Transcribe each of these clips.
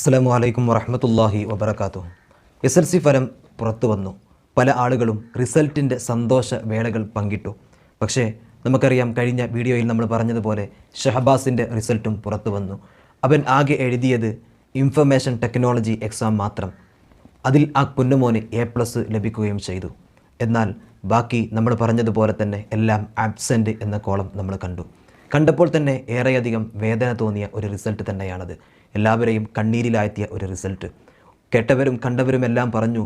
അസ്സാം വലൈക്കും വറഹമത്തല്ലാഹി വബർക്കാത്തു എസ് എൽ സി ഫലം പുറത്തു വന്നു. പല ആളുകളും റിസൾട്ടിന്റെ സന്തോഷ വേളകൾ പങ്കിട്ടു. പക്ഷേ നമുക്കറിയാം കഴിഞ്ഞ വീഡിയോയിൽ നമ്മൾ പറഞ്ഞതുപോലെ ഷഹബാസിന്റെ റിസൾട്ടും പുറത്തു വന്നു. അവൻ ആകെ എഴുതിയത് ഇൻഫർമേഷൻ ടെക്നോളജി എക്സാം മാത്രം. അതിൽ ആ കുന്നുമോന് എ പ്ലസ് ലഭിക്കുകയും ചെയ്തു. എന്നാൽ ബാക്കി നമ്മൾ പറഞ്ഞതുപോലെ തന്നെ എല്ലാം ആബ്സെന്റ് എന്ന കോളം നമ്മൾ കണ്ടു. കണ്ടപ്പോൾ തന്നെ ഏറെയധികം വേദന തോന്നിയ ഒരു റിസൾട്ട് തന്നെയാണത്. എല്ലാവരെയും കണ്ണീരിലാഴ്ത്തിയ ഒരു റിസൾട്ട്. കേട്ടവരും കണ്ടവരും എല്ലാം പറഞ്ഞു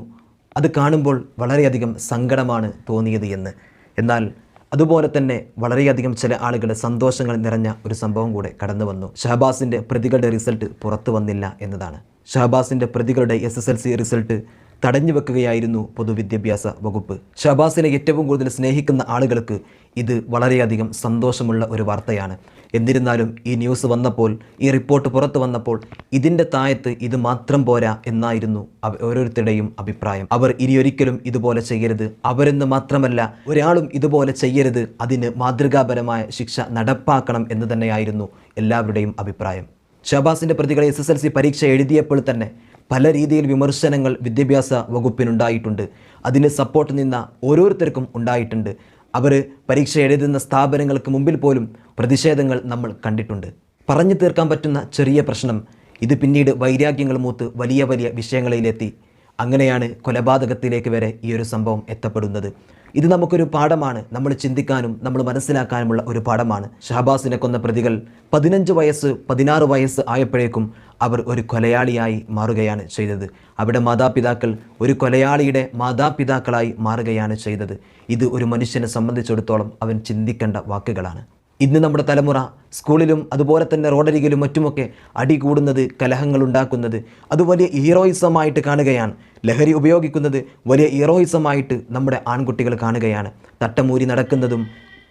അത് കാണുമ്പോൾ വളരെയധികം സങ്കടമാണ് തോന്നിയത് എന്ന്. എന്നാൽ അതുപോലെ തന്നെ വളരെയധികം ചില ആളുകളുടെ സന്തോഷങ്ങൾ നിറഞ്ഞ ഒരു സംഭവം കൂടെ കടന്നു വന്നു ഷഹബാസിന്റെ പ്രതികളുടെ റിസൾട്ട് പുറത്തു വന്നില്ല എന്നതാണ്. ഷഹബാസിന്റെ പ്രതികളുടെ എസ് റിസൾട്ട് തടഞ്ഞു വെക്കുകയായിരുന്നു പൊതുവിദ്യാഭ്യാസ വകുപ്പ്. ഷബാസിനെ ഏറ്റവും കൂടുതൽ സ്നേഹിക്കുന്ന ആളുകൾക്ക് ഇത് വളരെയധികം സന്തോഷമുള്ള ഒരു വാർത്തയാണ്. എന്നിരുന്നാലും ഈ ന്യൂസ് വന്നപ്പോൾ ഈ റിപ്പോർട്ട് പുറത്തു വന്നപ്പോൾ ഇതിന്റെ താഴത്ത് ഇത് മാത്രം പോരാ എന്നായിരുന്നു ഓരോരുത്തരുടെയും അഭിപ്രായം. അവർ ഇനിയൊരിക്കലും ഇതുപോലെ ചെയ്യരുത്. അവരെന്ന് മാത്രമല്ല ഒരാളും ഇതുപോലെ ചെയ്യരുത്. അതിന് മാതൃകാപരമായ ശിക്ഷ നടപ്പാക്കണം എന്ന് തന്നെയായിരുന്നു എല്ലാവരുടെയും അഭിപ്രായം. ഷബാസിന്റെ പ്രതികളെ എസ് എസ് എൽ സി പരീക്ഷ എഴുതിയപ്പോൾ തന്നെ പല രീതിയിൽ വിമർശനങ്ങൾ വിദ്യാഭ്യാസ വകുപ്പിനുണ്ടായിട്ടുണ്ട്. അതിന് സപ്പോർട്ട് നിന്ന ഓരോരുത്തർക്കും ഉണ്ടായിട്ടുണ്ട്. അവർ പരീക്ഷ എഴുതുന്ന സ്ഥാപനങ്ങൾക്ക് മുമ്പിൽ പോലും പ്രതിഷേധങ്ങൾ നമ്മൾ കണ്ടിട്ടുണ്ട്. പറഞ്ഞു തീർക്കാൻ പറ്റുന്ന ചെറിയ പ്രശ്നം ഇത് പിന്നീട് വൈരാഗ്യങ്ങൾ മൂത്ത് വലിയ വലിയ വിഷയങ്ങളിലെത്തി. അങ്ങനെയാണ് കൊലപാതകത്തിലേക്ക് വരെ ഈ ഒരു സംഭവം എത്തപ്പെടുന്നത്. ഇത് നമുക്കൊരു പാഠമാണ്. നമ്മൾ ചിന്തിക്കാനും നമ്മൾ മനസ്സിലാക്കാനുമുള്ള ഒരു പാഠമാണ്. ഷഹബാസിനെ കൊന്ന പ്രതികൾ പതിനഞ്ച് വയസ്സ് പതിനാറ് വയസ്സ് ആയപ്പോഴേക്കും അവർ ഒരു കൊലയാളിയായി മാറുകയാണ് ചെയ്തത്. അവിടെ മാതാപിതാക്കൾ ഒരു കൊലയാളിയുടെ മാതാപിതാക്കളായി മാറുകയാണ് ചെയ്തത്. ഇത് ഒരു മനുഷ്യനെ സംബന്ധിച്ചിടത്തോളം അവൻ ചിന്തിക്കേണ്ട വാക്കുകളാണ്. ഇന്ന് നമ്മുടെ തലമുറ സ്കൂളിലും അതുപോലെ തന്നെ റോഡരികിലും മറ്റുമൊക്കെ അടി കൂടുന്നത് കലഹങ്ങൾ ഉണ്ടാക്കുന്നത്. അത് വലിയ ഹീറോയിസമായിട്ട് കാണുകയാണ്. ലഹരി ഉപയോഗിക്കുന്നത് വലിയ ഹീറോയിസമായിട്ട് നമ്മുടെ ആൺകുട്ടികൾ കാണുകയാണ്. തട്ടമൂരി നടക്കുന്നതും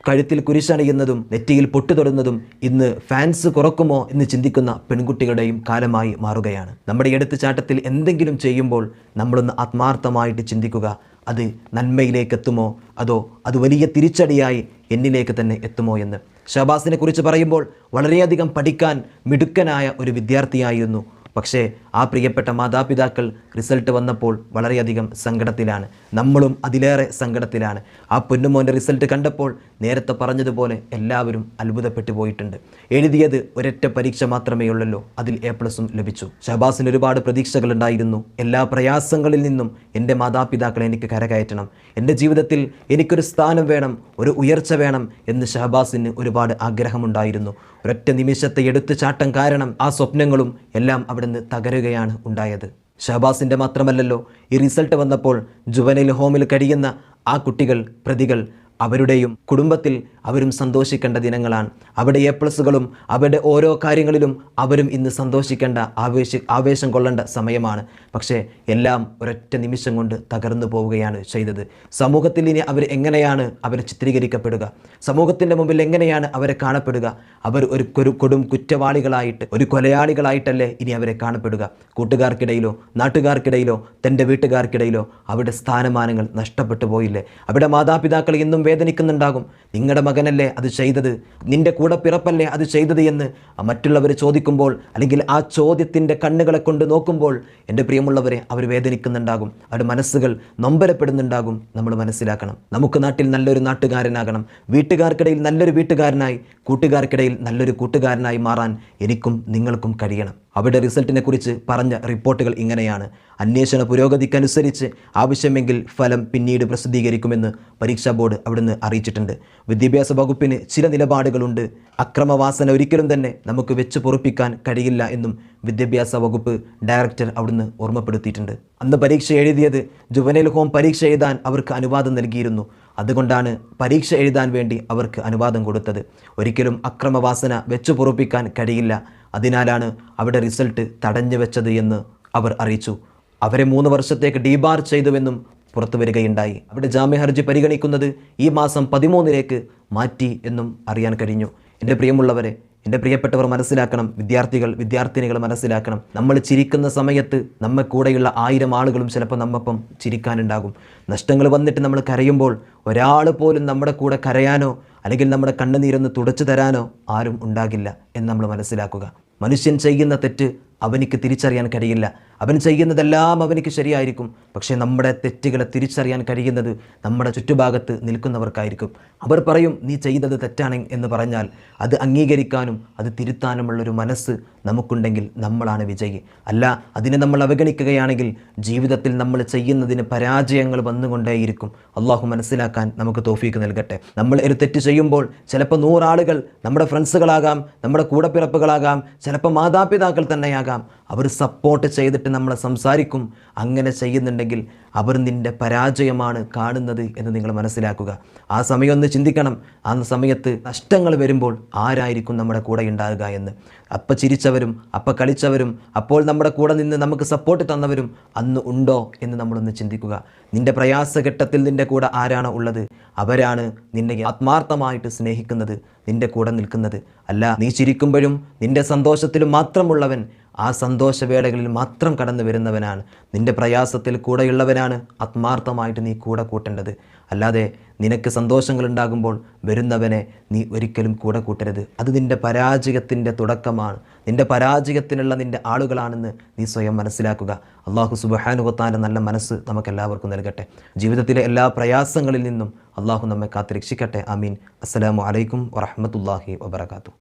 കഴുത്തിൽ കുരിശണിയുന്നതും നെറ്റിയിൽ പൊട്ടുതൊടുന്നതും ഇന്ന് ഫാൻസ് കുറക്കുമോ എന്ന് ചിന്തിക്കുന്ന പെൺകുട്ടികളുടെയും കാലമായി മാറുകയാണ്. നമ്മുടെ എടുത്തുചാട്ടത്തിൽ എന്തെങ്കിലും ചെയ്യുമ്പോൾ നമ്മളൊന്ന് ആത്മാർത്ഥമായിട്ട് ചിന്തിക്കുക അത് നന്മയിലേക്ക് എത്തുമോ അതോ അത് വലിയ തിരിച്ചടിയായി എന്നിലേക്ക് തന്നെ എത്തുമോ എന്ന്. ഷഹബാസിനെ കുറിച്ച് പറയുമ്പോൾ വളരെയധികം പഠിക്കാൻ മിടുക്കനായ ഒരു വിദ്യാർത്ഥിയായിരുന്നു. പക്ഷേ ആ പ്രിയപ്പെട്ട മാതാപിതാക്കൾ റിസൾട്ട് വന്നപ്പോൾ വളരെയധികം സങ്കടത്തിലാണ്. നമ്മളും അതിലേറെ സങ്കടത്തിലാണ്. ആ പൊന്നുമോന്റെ റിസൾട്ട് കണ്ടപ്പോൾ നേരത്തെ പറഞ്ഞതുപോലെ എല്ലാവരും അത്ഭുതപ്പെട്ടു പോയിട്ടുണ്ട്. എഴുതിയത് ഒരൊറ്റ പരീക്ഷ മാത്രമേ ഉള്ളല്ലോ അതിൽ എ പ്ലസും ലഭിച്ചു. ഷഹബാസിന് ഒരുപാട് പ്രതീക്ഷകളുണ്ടായിരുന്നു എല്ലാ പ്രയാസങ്ങളിൽ നിന്നും എന്റെ മാതാപിതാക്കളെ എനിക്ക് കരകയറ്റണം. എന്റെ ജീവിതത്തിൽ എനിക്കൊരു സ്ഥാനം വേണം ഒരു ഉയർച്ച വേണം എന്ന് ഷഹബാസിന് ഒരുപാട് ആഗ്രഹമുണ്ടായിരുന്നു. ഒരൊറ്റ നിമിഷത്തെ എടുത്തു ചാട്ടം കാരണം ആ സ്വപ്നങ്ങളും എല്ലാം അവിടുന്ന് തകരുകയാണ് ഉണ്ടായത്. ഷഹബാസിന്റെ മാത്രമല്ലല്ലോ ഈ റിസൾട്ട് വന്നപ്പോൾ ജുവനൈൽ ഹോമിൽ കഴിയുന്ന ആ കുട്ടികൾ പ്രതികൾ അവരുടെയും കുടുംബത്തിൽ അവരും സന്തോഷിക്കേണ്ട ദിനങ്ങളാണ്. അവിടെ എ പ്ലസുകളും അവരുടെ ഓരോ കാര്യങ്ങളിലും അവരും ഇന്ന് സന്തോഷിക്കേണ്ട ആവേശ ആവേശം കൊള്ളേണ്ട സമയമാണ്. പക്ഷേ എല്ലാം ഒരൊറ്റ നിമിഷം കൊണ്ട് തകർന്നു പോവുകയാണ് ചെയ്തത്. സമൂഹത്തിൽ ഇനി അവർ എങ്ങനെയാണ് അവർ ചിത്രീകരിക്കപ്പെടുക? സമൂഹത്തിന്റെ മുമ്പിൽ എങ്ങനെയാണ് അവരെ കാണപ്പെടുക? അവർ ഒരു ഒരു കൊടും കുറ്റവാളികളായിട്ട് ഒരു കൊലയാളികളായിട്ടല്ലേ ഇനി അവരെ കാണപ്പെടുക? കൂട്ടുകാർക്കിടയിലോ നാട്ടുകാർക്കിടയിലോ തന്റെ വീട്ടുകാർക്കിടയിലോ അവരുടെ സ്ഥാനമാനങ്ങൾ നഷ്ടപ്പെട്ടു പോയില്ലേ? അവരുടെ മാതാപിതാക്കൾ ഇന്നും വേദനിക്കുന്നുണ്ടാകും. നിങ്ങളുടെ മകനല്ലേ അത് ചെയ്തത്? നിന്റെ കൂടെ പിറപ്പല്ലേ അത് ചെയ്തത് എന്ന് മറ്റുള്ളവർ ചോദിക്കുമ്പോൾ അല്ലെങ്കിൽ ആ ചോദ്യത്തിന്റെ കണ്ണുകളെ കൊണ്ട് നോക്കുമ്പോൾ എന്റെ പ്രിയമുള്ളവരെ അവർ വേദനിക്കുന്നുണ്ടാകും. അവരുടെ മനസ്സുകൾ നൊമ്പരപ്പെടുന്നുണ്ടാകും. നമ്മൾ മനസ്സിലാക്കണം. നമുക്ക് നാട്ടിൽ നല്ലൊരു നാട്ടുകാരനാകണം. വീട്ടുകാർക്കിടയിൽ നല്ലൊരു വീട്ടുകാരനായി കൂട്ടുകാർക്കിടയിൽ നല്ലൊരു കൂട്ടുകാരനായി മാറാൻ എനിക്കും നിങ്ങൾക്കും കഴിയണം. അവരുടെ റിസൾട്ടിനെ കുറിച്ച് പറഞ്ഞ റിപ്പോർട്ടുകൾ ഇങ്ങനെയാണ്. അന്വേഷണ പുരോഗതിക്കനുസരിച്ച് ആവശ്യമെങ്കിൽ ഫലം പിന്നീട് പ്രസിദ്ധീകരിക്കുമെന്ന് പരീക്ഷാ ബോർഡ് അവിടുന്ന് അറിയിച്ചിട്ടുണ്ട്. വിദ്യാഭ്യാസ വകുപ്പിന് ചില നിലപാടുകളുണ്ട്. അക്രമവാസന ഒരിക്കലും തന്നെ നമുക്ക് വെച്ച് പൊറുപ്പിക്കാൻ കഴിയില്ല എന്നും വിദ്യാഭ്യാസ വകുപ്പ് ഡയറക്ടർ അവിടുന്ന് ഓർമ്മപ്പെടുത്തിയിട്ടുണ്ട്. അന്ന് പരീക്ഷ എഴുതിയത് ജുവനൈൽ ഹോം പരീക്ഷ എഴുതാൻ അവർക്ക് അനുവാദം നൽകിയിരുന്നു. അതുകൊണ്ടാണ് പരീക്ഷ എഴുതാൻ വേണ്ടി അവർക്ക് അനുവാദം കൊടുത്തത്. ഒരിക്കലും അക്രമവാസന വെച്ചു പൊറുപ്പിക്കാൻ കഴിയില്ല. അതിനാലാണ് അവിടെ റിസൾട്ട് തടഞ്ഞു വെച്ചത് എന്ന് അവർ അറിയിച്ചു. അവരെ മൂന്ന് വർഷത്തേക്ക് ഡീബാർ ചെയ്തുവെന്നും പുറത്തു വരികയുണ്ടായി. അവിടെ ജാമ്യ ഹർജി പരിഗണിക്കുന്നത് ഈ മാസം പതിമൂന്നിലേക്ക് മാറ്റി എന്നും അറിയാൻ കഴിഞ്ഞു. എന്റെ പ്രിയമുള്ളവരെ എന്റെ പ്രിയപ്പെട്ടവർ മനസ്സിലാക്കണം വിദ്യാർത്ഥികൾ വിദ്യാർത്ഥിനികൾ മനസ്സിലാക്കണം. നമ്മൾ ചിരിക്കുന്ന സമയത്ത് നമ്മെ കൂടെയുള്ള ആയിരം ആളുകളും ചിലപ്പോൾ നമ്മപ്പം ചിരിക്കാനുണ്ടാകും. നഷ്ടങ്ങൾ വന്നിട്ട് നമ്മൾ കരയുമ്പോൾ ഒരാൾ പോലും നമ്മുടെ കൂടെ കരയാനോ അല്ലെങ്കിൽ നമ്മുടെ കണ്ണുനീരൊന്ന് തുടച്ചു തരാനോ ആരും ഉണ്ടാകില്ല എന്ന് നമ്മൾ മനസ്സിലാക്കുക. മനുഷ്യൻ ചെയ്യുന്ന തെറ്റ് അവനിക്ക് തിരിച്ചറിയാൻ കഴിയില്ല. അവൻ ചെയ്യുന്നതെല്ലാം അവനിക്ക് ശരിയായിരിക്കും. പക്ഷേ നമ്മുടെ തെറ്റുകളെ തിരിച്ചറിയാൻ കഴിയുന്നത് നമ്മുടെ ചുറ്റുഭാഗത്ത് നിൽക്കുന്നവർക്കായിരിക്കും. അവർ പറയും നീ ചെയ്തത് തെറ്റാണ് എന്ന് പറഞ്ഞാൽ അത് അംഗീകരിക്കാനും അത് തിരുത്താനുമുള്ളൊരു മനസ്സ് നമുക്കുണ്ടെങ്കിൽ നമ്മളാണ് വിജയി. അല്ല അതിനെ നമ്മൾ അവഗണിക്കുകയാണെങ്കിൽ ജീവിതത്തിൽ നമ്മൾ ചെയ്യുന്നതിന് പരാജയങ്ങൾ വന്നുകൊണ്ടേയിരിക്കും. അള്ളാഹു മനസ്സിലാക്കാൻ നമുക്ക് തോഫീക്ക് നൽകട്ടെ. നമ്മൾ ഒരു തെറ്റ് ചെയ്യുമ്പോൾ ചിലപ്പോൾ നൂറാളുകൾ നമ്മുടെ ഫ്രണ്ട്സുകളാകാം നമ്മുടെ കൂടപ്പിറപ്പുകളാകാം ചിലപ്പോൾ മാതാപിതാക്കൾ തന്നെയാകാം. അവർ സപ്പോർട്ട് ചെയ്തിട്ട് നമ്മളെ സംസാരിക്കും അങ്ങനെ ചെയ്യുന്നുണ്ടെങ്കിൽ അവർ നിന്റെ പരാജയമാണ് കാണുന്നത് എന്ന് നിങ്ങൾ മനസ്സിലാക്കുക. ആ സമയം ഒന്ന് ചിന്തിക്കണം. ആ സമയത്ത് നഷ്ടങ്ങൾ വരുമ്പോൾ ആരായിരിക്കും നമ്മുടെ കൂടെ ഉണ്ടാകുക എന്ന്. അപ്പം ചിരിച്ചവരും അപ്പം കളിച്ചവരും അപ്പോൾ നമ്മുടെ കൂടെ നിന്ന് നമുക്ക് സപ്പോർട്ട് തന്നവരും അന്ന് ഉണ്ടോ എന്ന് നമ്മളൊന്ന് ചിന്തിക്കുക. നിന്റെ പ്രയാസഘട്ടത്തിൽ നിന്റെ കൂടെ ആരാണ് ഉള്ളത്? അവരാണ് നിന്നെ ആത്മാർത്ഥമായിട്ട് സ്നേഹിക്കുന്നത് നിന്റെ കൂടെ നിൽക്കുന്നത്. അല്ല നീ ചിരിക്കുമ്പോഴും നിന്റെ സന്തോഷത്തിലും മാത്രമുള്ളവൻ ആ സന്തോഷവേളകളിൽ മാത്രം കടന്നു വരുന്നവനാണ്. നിന്റെ പ്രയാസത്തിൽ കൂടെയുള്ളവനാണ് ആത്മാർത്ഥമായിട്ട് നീ കൂടെ കൂട്ടേണ്ടത്. അല്ലാതെ നിനക്ക് സന്തോഷങ്ങൾ ഉണ്ടാകുമ്പോൾ വരുന്നവനെ നീ ഒരിക്കലും കൂടെ കൂട്ടരുത്. അത് നിന്റെ പരാജയത്തിന്റെ തുടക്കമാണ്. നിന്റെ പരാജയത്തിനുള്ള നിന്റെ ആളുകളാണെന്ന് നീ സ്വയം മനസ്സിലാക്കുക. അള്ളാഹു സുബഹാനുഗത്താന്റെ നല്ല മനസ്സ് നമുക്കെല്ലാവർക്കും നൽകട്ടെ. ജീവിതത്തിലെ എല്ലാ പ്രയാസങ്ങളിൽ നിന്നും അള്ളാഹു നമ്മെ കാത്ത് രക്ഷിക്കട്ടെ. അമീൻ അസ്സലാമു അലൈക്കും വറഹമത്തല്ലാഹി വബർക്കാത്തു